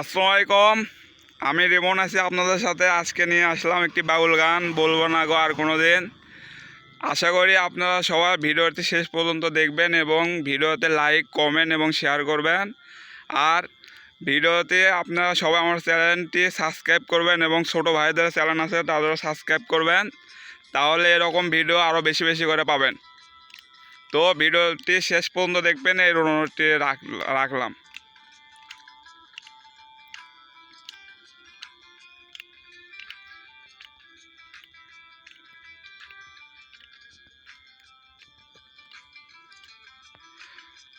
আসসালামু আলাইকুম আমি রেমন আছি আপনাদের সাথে। আজকে নিয়ে আসলাম একটি বাউল গান। বলব না গো আর কোনো দিন আশা করি আপনারা সবাই ভিডিওটি শেষ পর্যন্ত দেখবেন এবং ভিডিওতে লাইক, কমেন্ট এবং শেয়ার করবেন। আর ভিডিওতে আপনারা সবাই আমার চ্যানেলটি সাবস্ক্রাইব করবেন এবং ছোটো ভাইদের চ্যানেল আছে তাদেরও সাবস্ক্রাইব করবেন। তাহলে এরকম ভিডিও আরও বেশি বেশি করে পাবেন। তো ভিডিওটি শেষ পর্যন্ত দেখবেন এই অনুরোধটি রাখ, রাখলাম।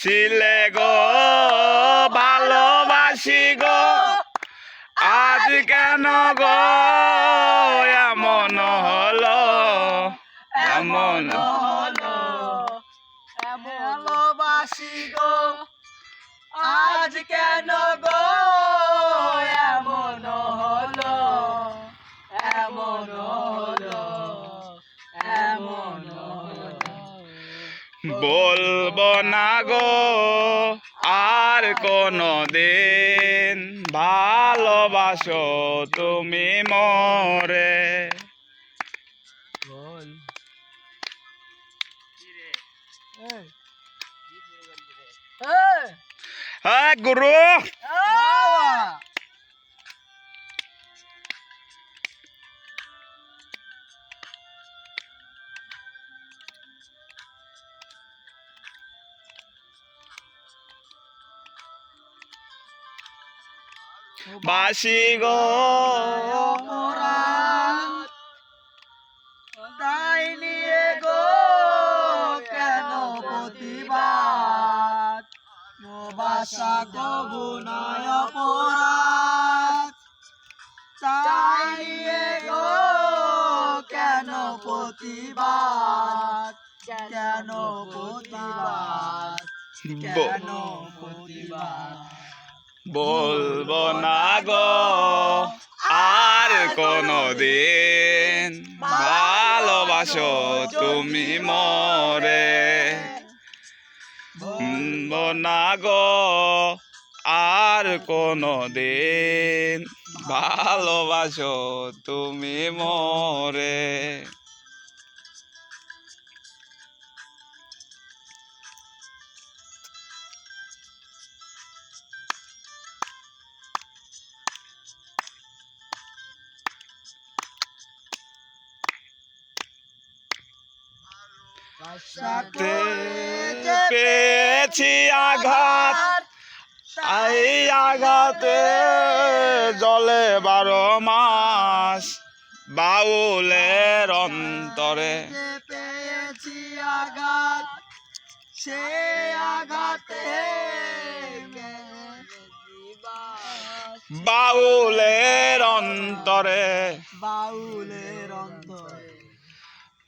ছিলে গো, ভালোবাসি গো। আজ কেন গো, এমন হলো এমন হলো। ভালোবাসি গো, আজ কেন গো? বলব না গো আর কোনো দিন ভালোবাসো তুমি মরে। বল। হ্যাঁ গুরু! বাসি গো তাই নিয়ে গো কেন প্রতিবাদ বাসা কবু নয় অপরাধ তাই নিয়ে গো কেন প্রতিবাদ কেন প্রতিবাদ কেন প্রতিবাদ বলব না গো, আর কোনো দিন ভালোবাসো তুমি মরে। না গো, আর কোনো দিন ভালোবাসো তুমি মরে। পেয়েছি আঘাত। এই আঘাতে জলে বারো মাস বাউলের অন্তরে। পেয়েছি আঘাত। সে আঘাতে বাউলের অন্তরে। বাউলের অন্তরে।